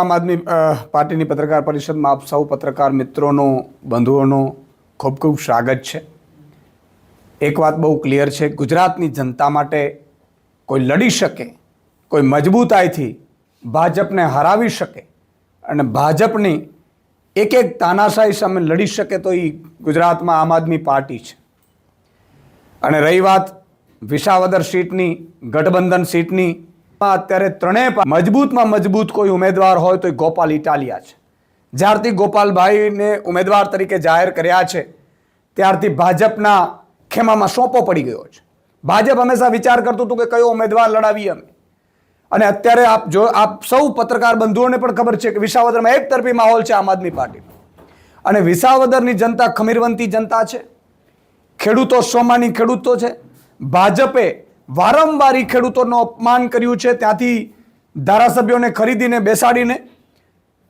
આમ આદમી પાર્ટીની પત્રકાર પરિષદમાં આપ સૌ પત્રકાર મિત્રોનો, બંધુઓનો ખૂબ ખૂબ સ્વાગત છે. એક વાત બહુ ક્લિયર છે, ગુજરાતની જનતા માટે કોઈ લડી શકે, કોઈ મજબૂતાઈથી ભાજપને હરાવી શકે અને ભાજપની એક એક તાનાશાહી સામે લડી શકે તો એ ગુજરાતમાં આમ આદમી પાર્ટી છે. અને રહી વાત વિસાવદર સીટની, ગઠબંધન સીટની અત્યારે ત્રણેય મજબૂતમાં મજબૂત કોઈ ઉમેદવાર હોય તો એ ગોપાલ ઇટાલિયા છે. જ્યારથી ગોપાલભાઈને ઉમેદવાર તરીકે જાહેર કર્યા છે, ત્યારથી ભાજપના ખેમામાં સોંપો પડી ગયો છે. ભાજપ હંમેશા વિચાર કરતું હતું કે કયો ઉમેદવાર લડાવીએ અમે. અને અત્યારે આપ જો, આપ સૌ પત્રકાર બંધુઓને પણ ખબર છે કે વિસાવદરમાં એક તરફી માહોલ છે આમ આદમી પાર્ટીનો. અને વિસાવદરની જનતા ખમીરવંતી જનતા છે. ખેડૂતો સોમાની ખેડૂતો છે. ભાજપે વારંવાર ઈ ખેડૂતોનું અપમાન કર્યું છે. ત્યાંથી ધારાસભ્યોને ખરીદીને બેસાડીને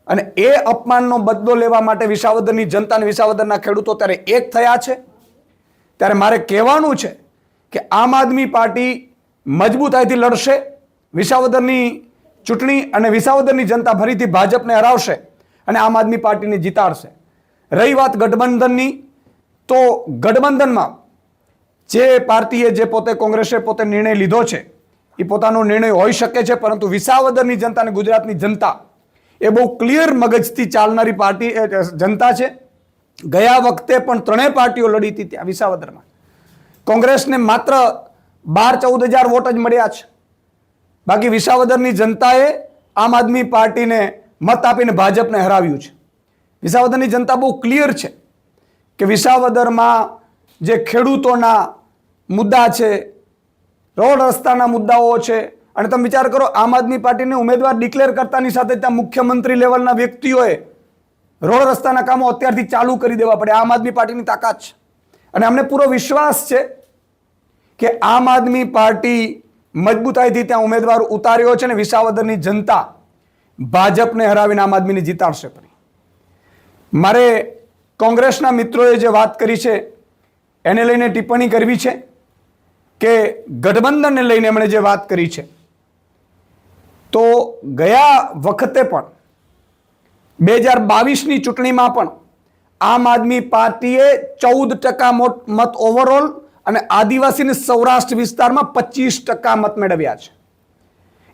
અને એ અપમાનનો બદલો લેવા માટે વિસાવદરની જનતા અને વિસાવદરના ખેડૂતો ત્યારે એક થયા છે. ત્યારે મારે કહેવાનું છે કે આમ આદમી પાર્ટી મજબૂતાઈથી લડશે, વિસાવદરની ચૂંટણી અને વિસાવદરની જનતા ફરીથી ભાજપને હરાવશે અને આમ આદમી પાર્ટીને જીતાડશે. રહી વાત ગઠબંધનની, તો ગઠબંધનમાં જે પાર્ટીએ જે પોતે કોંગ્રેસે પોતે નિર્ણય લીધો છે, એ પોતાનો નિર્ણય હોઈ શકે છે, પરંતુ વિસાવદરની જનતા અને ગુજરાતની જનતા એ બહુ ક્લિયર મગજથી ચાલનારી પાર્ટી જનતા છે. ગયા વખતે પણ ત્રણેય પાર્ટીઓ લડી હતી ત્યાં વિસાવદરમાં. કોંગ્રેસને માત્ર બાર ચૌદ હજાર વોટ જ મળ્યા છે. બાકી વિસાવદરની જનતાએ આમ આદમી પાર્ટીને મત આપીને ભાજપને હરાવ્યું છે. વિસાવદરની જનતા બહુ ક્લિયર છે કે વિસાવદરમાં જે ખેડૂતોના મુદ્દા છે. રોડ રસ્તાના મુદ્દાઓ છે. અને તમે વિચાર કરો, આમ આદમી પાર્ટીને ઉમેદવાર ડિક્લેર કરતાની સાથે ત્યાં મુખ્યમંત્રી લેવલના વ્યક્તિઓએ રોડ રસ્તાના કામો અત્યારથી ચાલુ કરી દેવા પડે. આમ આદમી પાર્ટીની તાકાત છે. અને અમને પૂરો વિશ્વાસ છે કે આમ આદમી પાર્ટી મજબૂતાઈથી ત્યાં ઉમેદવાર ઉતાર્યો છે અને વિસાવદરની જનતા ભાજપને હરાવીને આમ આદમીને જીતાડશે પણ મારે કોંગ્રેસના મિત્રોએ જે વાત કરી છે, એને લઈને ટિપ્પણી કરવી છે. કે ગઠબંધનને લઈને એમણે જે વાત કરી છે, તો ગયા વખતે પણ, બે હજાર બાવીસની ચૂંટણીમાં પણ આમ આદમી પાર્ટીએ ચૌદ ટકા મત ઓવરઓલ અને આદિવાસીને સૌરાષ્ટ્ર વિસ્તારમાં પચીસ ટકા મત મેળવ્યા છે.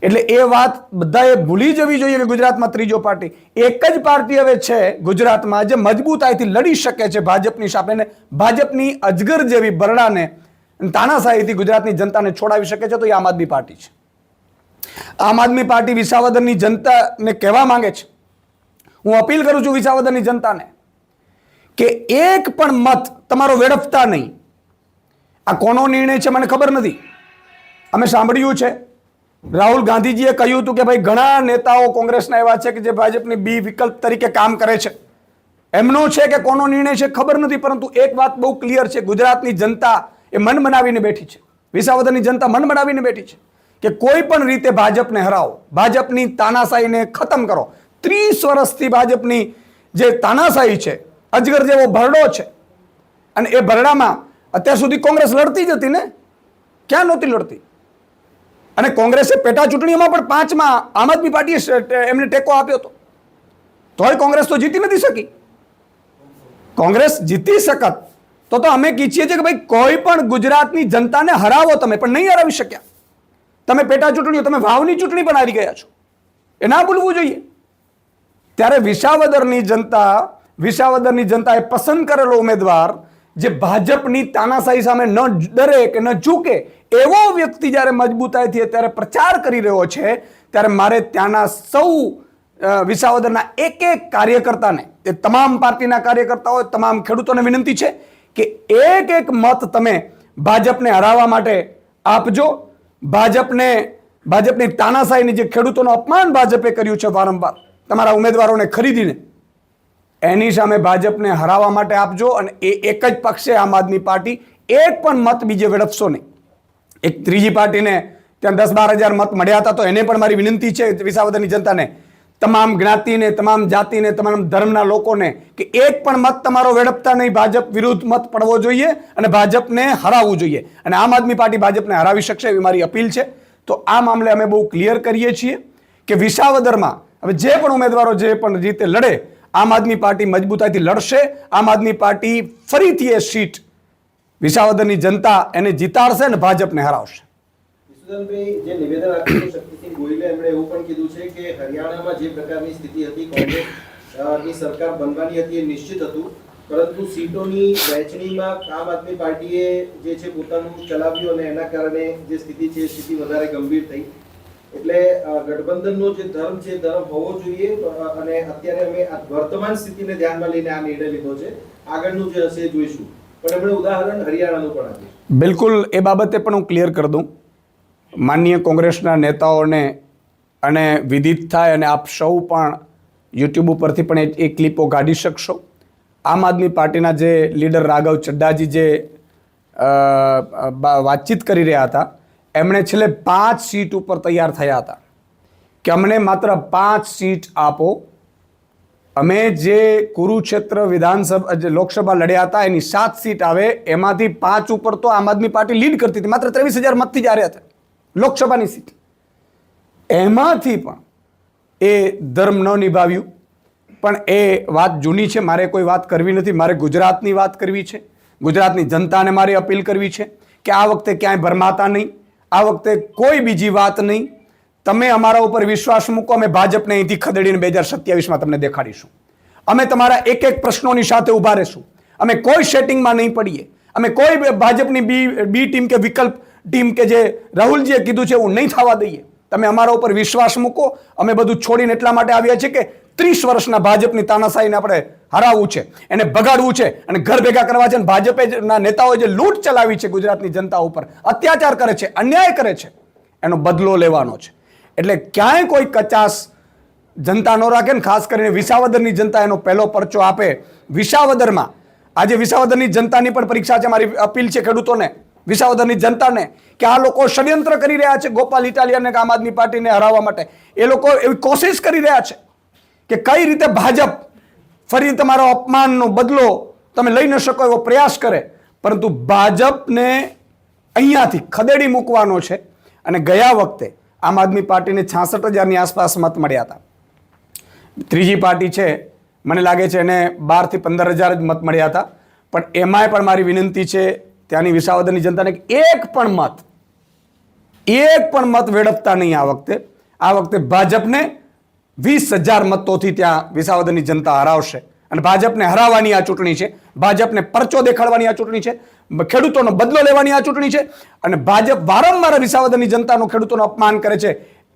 એટલે એ વાત બધાએ ભૂલી જવી જોઈએ કે ગુજરાતમાં ત્રીજો પાર્ટી. એક જ પાર્ટી હવે છે ગુજરાતમાં જે મજબૂતાઈથી લડી શકે છે ભાજપની સામે ભાજપની અજગર જેવી બરડાને તાનાશાહીથી ગુજરાતની જનતાને છોડાવી શકે છે, તો એ આમ આદમી પાર્ટી છે. આમ આદમી પાર્ટી વિસાવદરની જનતાને કહેવા માંગે છે, હું અપીલ કરું છું વિસાવદરની જનતાને, કે એક પણ મત તમારો વેડફતા નહીં. આ કોનો નિર્ણય છે મને ખબર નથી. અમે સાંભળ્યું છે. રાહુલ ગાંધીજીએ કહ્યું હતું કે ભાઈ ઘણા નેતાઓ કોંગ્રેસના એવા છે કે જે ભાજપની બી વિકલ્પ તરીકે કામ કરે છે. એમનો છે કે કોનો નિર્ણય છે ખબર નથી, પરંતુ એક વાત બહુ ક્લિયર છે. ગુજરાતની જનતા એ મન બનાવીને બેઠી છે. વિસાવદરની જનતા મન બનાવીને બેઠી છે કે કોઈ પણ રીતે ભાજપને હરાવો, ભાજપની તાનાશાહીને ખતમ કરો. ત્રીસ વર્ષથી ભાજપની જે તાનાશાહી છે, અજગર જેવો ભરડો છે, અને એ ભરડામાં અત્યાર સુધી કોંગ્રેસ લડતી જ હતી ને? ક્યાં નહોતી લડતી? અને કોંગ્રેસે પેટા ચૂંટણીઓમાં પણ પાંચમાં આમ આદમી પાર્ટીએ એમને ટેકો આપ્યો હતો. તોય કોંગ્રેસ તો જીતી નથી શકી. કોંગ્રેસ જીતી શકત. તો તો અમે ઈચ્છીએ છીએ કે ભાઈ કોઈ પણ ગુજરાતની જનતાને હરાવો તમે, પણ નહીં હરાવી શક્યા. તમે પેટા ચૂંટણીઓ, તમે વાવની ચૂંટણી પણ હારી ગયા છો. એ ના ભૂલવું જોઈએ. ત્યારે વિસાવદરની જનતા, વિસાવદરની જનતાએ પસંદ કરેલો ઉમેદવાર જે ભાજપની તાનાશાહી સામે ન ડરે કે ન ઝૂકે, એવો વ્યક્તિ જ્યારે મજબૂતાઈથી અત્યારે પ્રચાર કરી રહ્યો છે, ત્યારે મારે ત્યાંના સૌ વિસાવદરના એક એક કાર્યકર્તાને, એ તમામ પાર્ટીના કાર્યકર્તાઓ તમામ ખેડૂતોને વિનંતી છે કે એક એક મત તમે ભાજપને હરાવવા માટે આપજો. ભાજપને, ભાજપની તાનાશાહીની જે ખેડૂતોનું અપમાન ભાજપે કર્યું છે વારંવાર, તમારા ઉમેદવારોને ખરીદીને, એની સામે ભાજપને હરાવવા માટે આપજો અને એ એક જ પક્ષે આમ આદમી પાર્ટી એક પણ મત બીજે વેડપશો નહીં. એક ત્રીજી પાર્ટીને ત્યાં દસ બાર હજાર મત મળ્યા હતા તો એને પણ મારી વિનંતી છે વિસાવદરની જનતાને તમામ જ્ઞાતિને, તમામ જાતિને, તમામ ધર્મના લોકોને કે એક પણ મત તમારો વેડપતા નહીં. ભાજપ વિરુદ્ધ મત પડવો જોઈએ અને ભાજપને હરાવવું જોઈએ. અને આમ આદમી પાર્ટી ભાજપને હરાવી શકશે એવી મારી અપીલ છે. તો આ મામલે અમે બહુ ક્લિયર કરીએ છીએ કે વિસાવદરમાં હવે જે પણ ઉમેદવારો જે પણ રીતે લડે, આમ આદમી પાર્ટી મજબૂતાઈથી લડશે. આમ આદમી પાર્ટી ફરીથી એ સીટ વિસાવદરની જનતા એને જીતાડશે અને ભાજપને હરાવશે. ઈસુદાનભાઈ જે નિવેદન આપ્યું શક્તિસિંહ ગોહિલે એમણે એવું પણ કીધું છે કે હરિયાણામાં જે પ્રકારની સ્થિતિ હતી, કોંગ્રેસ સરકાર બનવાની હતી એ નિશ્ચિત હતું. પરંતુ સીટોની વહેંચણીમાં આમ આદમી પાર્ટીએ જે છે પોતાનું ચલાવ્યું અને એના કારણે જે સ્થિતિ છે સ્થિતિ વધારે ગંભીર થઈ. એટલે ગઠબંધનનો જે ધર્મ છે ધર્મ હોવો જોઈએ અને અત્યારે અમે વર્તમાન સ્થિતિને ધ્યાનમાં લઈને આ નિર્ણય લીધો છે. આગળનું જે હશે જોઈશું. પણ એમણે ઉદાહરણ હરિયાણાનું પણ આપ્યું. બિલકુલ, એ બાબતે પણ હું ક્લિયર કરી દઉં. માનનીય કોંગ્રેસના નેતાઓને અને વિદિત થાય અને આપ સૌ પણ યુટ્યુબ ઉપરથી પણ એ- ક્લિપો કાઢી શકશો. આમ આદમી પાર્ટીના જે લીડર રાઘવ ચડ્ડાજી જે વાતચીત કરી રહ્યા હતા, એમણે છેલ્લે પાંચ સીટ ઉપર તૈયાર થયા હતા. કે અમને માત્ર પાંચ સીટ આપો. અમે જે કુરુક્ષેત્ર વિધાનસભા, જે લોકસભા લડ્યા હતા, એની સાત સીટ આવે, એમાંથી પાંચ ઉપર તો આમ આદમી પાર્ટી લીડ કરતી હતી. માત્ર ત્રેવીસ હજાર મતથી જ હાર્યા હતા. લોકસભાની સીટ. એમાંથી પણ એ ધર્મ ન નિભાવ્યું. પણ એ વાત જૂની છે, મારે કોઈ વાત કરવી નથી. મારે ગુજરાતની વાત કરવી છે. ગુજરાતની જનતાને મારે અપીલ કરવી છે કે આ વખતે ક્યાંય ભરમાતા નહીં. આ વખતે કોઈ બીજી વાત નહીં. તમે અમારા ઉપર વિશ્વાસ મૂકો, અમે ભાજપને અહીંથી ખદેડીને બે હજાર સત્યાવીસમાં તમને દેખાડીશું. અમે તમારા એક એક પ્રશ્નોની સાથે ઊભા રહેશું. અમે કોઈ સેટિંગમાં નહીં પડીએ. અમે કોઈ ભાજપની બી બી ટીમ કે વિકલ્પ ટીમ કે જે રાહુલજીએ કીધું છે એવું નહીં થવા દઈએ. તમે અમારા ઉપર વિશ્વાસ મૂકો. અમે બધું છોડીને એટલા માટે આવ્યા છીએ કે ત્રીસ વર્ષના ભાજપની તાનાશાહીને આપણે હરાવવું છે, એને બગાડવું છે અને ઘર ભેગા કરવા છે અને ભાજપે ના નેતાઓએ જે લૂંટ ચલાવી છે ગુજરાતની જનતા ઉપર, અત્યાચાર કરે છે, અન્યાય કરે છે, એનો બદલો લેવાનો છે. એટલે ક્યાંય કોઈ કચાસ જનતા ન રાખે ને ખાસ કરીને વિસાવદરની જનતા એનો પહેલો પરચો આપે. વિસાવદરમાં, આજે વિસાવદરની જનતાની પણ પરીક્ષા છે, મારી અપીલ છે ખેડૂતોને. વિસાવદરની જનતાને કે આ લોકો ષડયંત્ર કરી રહ્યા છે ગોપાલ ઇટાલિયાને કે આમ આદમી પાર્ટીને હરાવવા માટે. એ લોકો એવી કોશિશ કરી રહ્યા છે કે કઈ રીતે ભાજપ ફરી તમારો અપમાનનો બદલો તમે લઈ ન શકો એવો પ્રયાસ કરે. પરંતુ ભાજપને અહીંયાથી ખદેડી મૂકવાનો છે અને ગયા વખતે આમ આદમી પાર્ટીને છાસઠ હજારની આસપાસ મત મળ્યા હતા. ત્રીજી પાર્ટી છે, મને લાગે છે એને બારથી પંદર હજાર જ મત મળ્યા હતા. પણ એમાંય પણ મારી વિનંતી છે ત્યાંની વિસાવદરની જનતાને એક પણ મત, એક પણ મત વેડપતા નહીં આ વખતે. આ વખતે ભાજપને વીસ હજાર મતોથી ત્યાં વિસાવદરની જનતા હરાવશે અને ભાજપને હરાવવાની આ ચૂંટણી છે. ભાજપને પરચો દેખાડવાની આ ચૂંટણી છે. ખેડૂતોનો બદલો લેવાની આ ચૂંટણી છે. અને ભાજપ વારંવાર વિસાવદરની જનતાનો ખેડૂતોનો અપમાન કરે છે.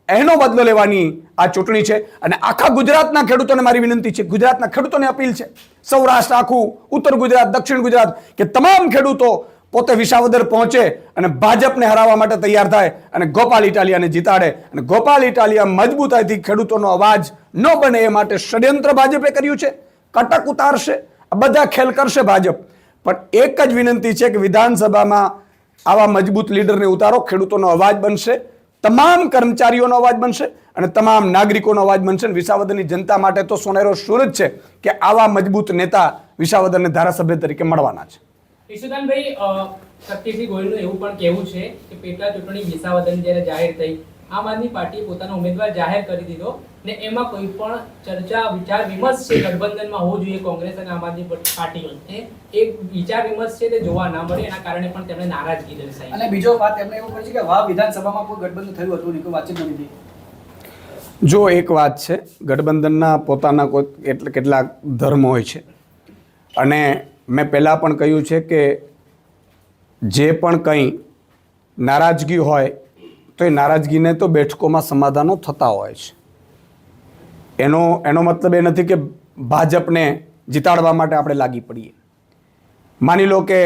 એનો બદલો લેવાની આ ચૂંટણી છે. અને આખા ગુજરાતના ખેડૂતોને મારી વિનંતી છે. ગુજરાતના ખેડૂતોને અપીલ છે. સૌરાષ્ટ્ર આખું, ઉત્તર ગુજરાત, દક્ષિણ ગુજરાત, કે તમામ ખેડૂતો પોતે વિસાવદર પહોંચે અને ભાજપને હરાવવા માટે તૈયાર થાય અને ગોપાલ ઇટાલિયાને જીતાડે. અને ગોપાલ ઇટાલિયા મજબૂતાઈથી ખેડૂતોનો અવાજ ન બને એ માટે ષડયંત્ર ભાજપે કર્યું છે. કટક ઉતારશે. આ બધા ખેલ કરશે ભાજપ. પણ એક જ વિનંતી છે કે વિધાનસભામાં આવા મજબૂત લીડરને ઉતારો. ખેડૂતોનો અવાજ બનશે. તમામ કર્મચારીઓનો અવાજ બનશે અને તમામ નાગરિકોનો અવાજ બનશે. વિસાવદરની જનતા માટે તો સોનેરો સૂરજ છે કે આવા મજબૂત નેતા વિસાવદરને ધારાસભ્ય તરીકે મળવાના છે. ઈશુદાનભાઈ શક્તિસિંહ ગોહિલનું એવું પણ કહેવું છે કે પેટા ચૂંટણી વિસાવદન જ્યારે જાહેર થઈ આમ આદમી પાર્ટીએ પોતાનો ઉમેદવાર જાહેર કરી દીધો ને એમાં કોઈ પણ ચર્ચા વિચાર વિમર્શ છે ગઠબંધનમાં હોવો જોઈએ કોંગ્રેસ અને આમ આદમી પાર્ટી એ એક વિચાર વિમર્શ છે તે જોવા ના મળે એના કારણે પણ તેમણે નારાજગી દર્શાવી. અને બીજો વાત એમને એવું કહ્યું છે કે વાહ વિધાનસભામાં કોઈ ગઠબંધન થયું હતું નહીં કોઈ વાતચીત નથી જો એક વાત છે ગઠબંધનના પોતાના કોઈ એટલે કેટલાક ધર્મ હોય છે. અને મેં પહેલાં પણ કહ્યું છે કે જે પણ કંઈ નારાજગી હોય, તો એ નારાજગીને તો બેઠકોમાં સમાધાનો થતા હોય છે. એનો એનો મતલબ એ નથી કે ભાજપને જીતાડવા માટે આપણે લાગી પડીએ. માની લો કે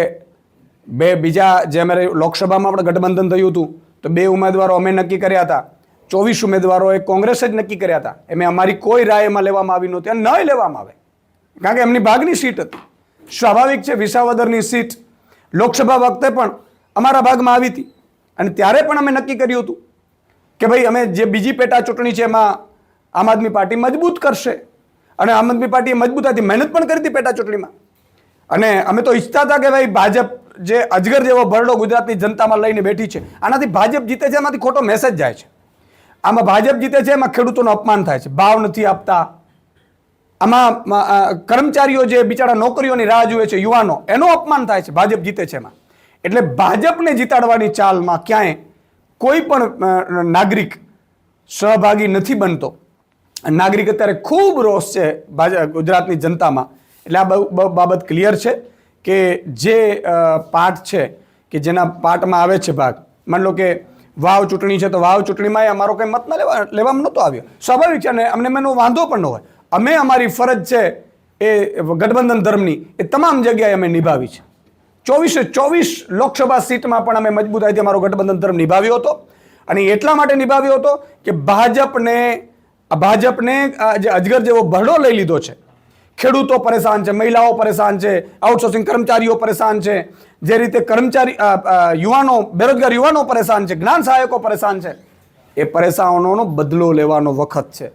બે, બીજા જે અમારે લોકસભામાં આપણે ગઠબંધન થયું હતું, તો બે ઉમેદવારો અમે નક્કી કર્યા હતા. ચોવીસ ઉમેદવારોએ કોંગ્રેસે જ નક્કી કર્યા હતા. એમાં અમારી કોઈ રાય એમાં લેવામાં આવી નહોતી અને નહીં લેવામાં આવે. કારણ કે એમની ભાગની સીટ હતી. સ્વાભાવિક છે, વિસાવદરની સીટ લોકસભા વખતે પણ અમારા ભાગમાં આવી હતી. અને ત્યારે પણ અમે નક્કી કર્યું હતું કે ભાઈ, અમે જે બીજી પેટા ચૂંટણી છે એમાં આમ આદમી પાર્ટી મજબૂત કરશે. અને આમ આદમી પાર્ટીએ મજબૂતાથી મહેનત પણ કરી હતી પેટા ચૂંટણીમાં. અને અમે તો ઈચ્છતા હતા કે ભાઈ, ભાજપ જે અજગર જેવો ભરડો ગુજરાતની જનતામાં લઈને બેઠી છે, આનાથી ભાજપ જીતે છે એમાંથી ખોટો મેસેજ જાય છે. આમાં ભાજપ જીતે છે, એમાં ખેડૂતોનું અપમાન થાય છે. ભાવ નથી આપતા આમાં કર્મચારીઓ જે બિચારા નોકરીઓની રાહ જુએ છે, યુવાનો, એનું અપમાન થાય છે, ભાજપ જીતે છે એમાં. એટલે ભાજપને જીતાડવાની ચાલમાં ક્યાંય કોઈ પણ નાગરિક સહભાગી નથી બનતો. નાગરિક અત્યારે ખૂબ રોષ છે ગુજરાતની જનતામાં. એટલે આ બાબત ક્લિયર છે કે જે પાઠ છે કે જેના પાઠમાં આવે છે ભાગ, માની લો કે વાવ ચૂંટણી છે તો વાવ ચૂંટણીમાં અમારો કંઈ મત ન લેવા, લેવામાં નહોતો આવ્યો. સ્વાભાવિક છે અને અમને એનો વાંધો પણ ન હોય. અમે અમારી ફરજ છે એ ગઠબંધન ધર્મની, એ તમામ જગ્યાએ અમે નિભાવી છે. ચોવીસે ચોવીસ લોકસભા સીટમાં પણ અમે મજબૂતાઈથી અમારો ગઠબંધન ધર્મ નિભાવ્યો હતો. અને એટલા માટે નિભાવ્યો હતો કે ભાજપને ભાજપને જે અજગર જેવો ભરડો લઈ લીધો છે. ખેડૂતો પરેશાન છે, મહિલાઓ પરેશાન છે આઉટસોર્સિંગ કર્મચારીઓ પરેશાન છે, જે રીતે કર્મચારી યુવાનો, બેરોજગાર યુવાનો પરેશાન છે, જ્ઞાન સહાયકો પરેશાન છે, એ પરેશાનોનો બદલો લેવાનો વખત છે.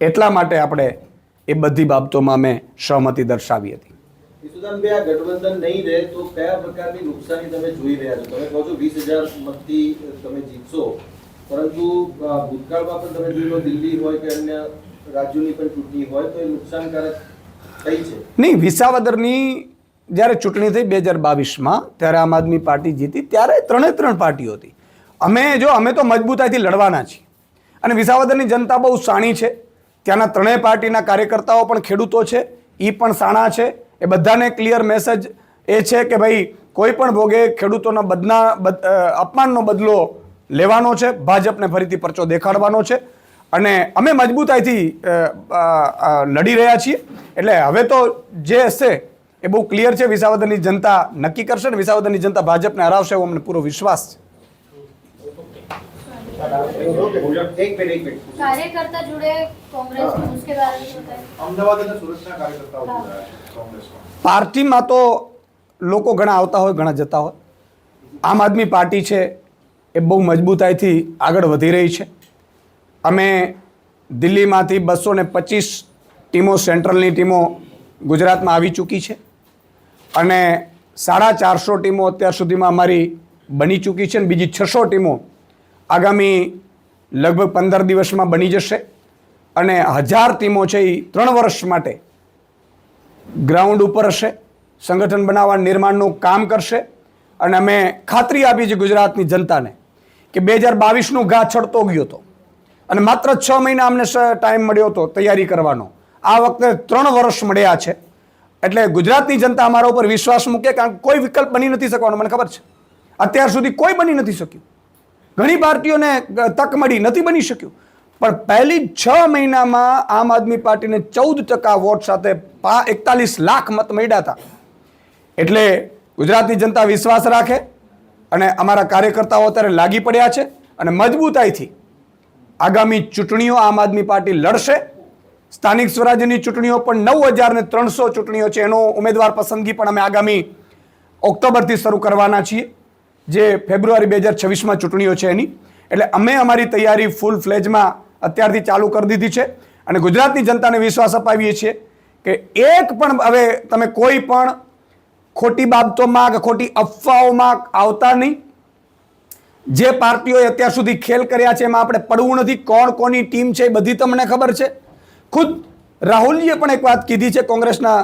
એટલા માટે આપણે એ બધી બાબતોમાં અમે સહમતિ દર્શાવી હતી. ગઠબંધન નહીં રહે તો કયા પ્રકારની નુકસાની તમે જોઈ રહ્યા છો? તમે કહો છો વીસ હજાર મતથી તમે જીતશો પરંતુ ભૂતકાળમાં પણ તમે જોઈ લો દિલ્હી હોય કે અન્ય રાજ્યોની પણ ચૂંટણી હોય તો એ નુકસાનકારક થઈ છે. નહીં વિસાવદરની જ્યારે ચૂંટણી થઈ બે હજાર બાવીસમાં ત્યારે આમ આદમી પાર્ટી જીતી ત્યારે ત્રણે ત્રણ પાર્ટીઓ હતી. અમે જો અમે તો મજબૂતાઈથી લડવાના છીએ. અને વિસાવદરની જનતા બહુ સાણી છે. ત્યાંના ત્રણેય પાર્ટીના કાર્યકર્તાઓ પણ ખેડૂતો છે એ પણ સાણા છે. એ બધાને ક્લિયર મેસેજ એ છે કે ભાઈ, કોઈ પણ ભોગે ખેડૂતોના બદના અપમાનનો બદલો લેવાનો છે, ભાજપને ફરીથી પરચો દેખાડવાનો છે. અને અમે મજબૂતાઈથી લડી રહ્યા છીએ. એટલે હવે તો જે હશે એ બહુ ક્લિયર છે, વિસાવદરની જનતા નક્કી કરશે ને વિસાવદરની જનતા ભાજપને હરાવશે એવો અમને પૂરો વિશ્વાસ છે. કાર્યકર્તા પાર્ટીમાં તો લોકો ઘણા આવતા હોય ઘણા જતા હોય આમ આદમી પાર્ટી છે એ બહુ મજબૂતાઈથી આગળ વધી રહી છે. અમે દિલ્હીમાંથી બસો ને પચીસ ટીમો સેન્ટ્રલની ટીમો ગુજરાતમાં આવી ચૂકી છે. અને સાડા ચારસો ટીમો અત્યાર સુધીમાં અમારી બની ચૂકી છે અને બીજી છસો ટીમો આગામી લગભગ પંદર દિવસમાં બની જશે અને હજાર ટીમો છે એ ત્રણ વર્ષ માટે ગ્રાઉન્ડ ઉપર હશે, સંગઠન બનાવવા નિર્માણનું કામ કરશે અને અમે ખાતરી આપી છે ગુજરાતની જનતાને કે બે હજાર બાવીસનું ઘા છડતો ગયો હતો અને માત્ર છ મહિના અમને ટાઈમ મળ્યો હતો તૈયારી કરવાનો. આ વખતે ત્રણ વર્ષ મળ્યા છે. એટલે ગુજરાતની જનતા અમારા ઉપર વિશ્વાસ મૂકે કારણ કોઈ વિકલ્પ બની નથી શકવાનો, મને ખબર છે. અત્યાર સુધી કોઈ બની નથી શક્યું. ઘણી પાર્ટીઓને તક મળી નથી બની શક્યું. પણ પહેલી છ મહિનામાં આમ આદમી પાર્ટીને ચૌદ ટકા વોટ સાથે એકતાલીસ લાખ મત મળ્યા હતા. એટલે ગુજરાતની જનતા વિશ્વાસ રાખે અને અમારા કાર્યકર્તાઓ અત્યારે લાગી પડ્યા છે અને મજબૂતાઈથી આગામી ચૂંટણીઓ આમ આદમી પાર્ટી લડશે. સ્થાનિક સ્વરાજ્યની ચૂંટણીઓ પણ નવ હજાર ને ત્રણસો ચૂંટણીઓ છે એનો ઉમેદવાર પસંદગી પણ અમે આગામી ઓક્ટોબરથી શરૂ કરવાના છીએ. જે ફેબ્રુઆરી બે હજાર છવ્વીસમાં ચૂંટણીઓ છે એની. એટલે અમે અમારી તૈયારી ફૂલ ફ્લેજમાં અત્યારથી ચાલુ કરી દીધી છે. અને ગુજરાતની જનતાને વિશ્વાસ અપાવીએ છીએ કે એક પણ હવે તમે કોઈ પણ ખોટી બાબતોમાં કે ખોટી અફવાઓમાં આવતા નહીં. જે પાર્ટીઓએ અત્યાર સુધી ખેલ કર્યા છે એમાં આપણે પડવું નથી કોણ કોની ટીમ છે એ બધી તમને ખબર છે. ખુદ રાહુલજીએ પણ એક વાત કીધી છે કોંગ્રેસના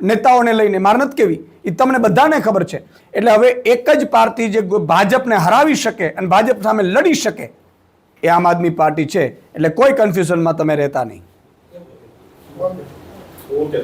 નેતાઓને લઈને માર નથી કેવી? એ તમને બધાને ખબર છે. એટલે હવે એક જ પાર્ટી જે ભાજપને હરાવી શકે અને ભાજપ સામે લડી શકે, એ આમ આદમી પાર્ટી છે. એટલે કોઈ કન્ફ્યુઝનમાં તમે રહેતા નહીં. ઓકે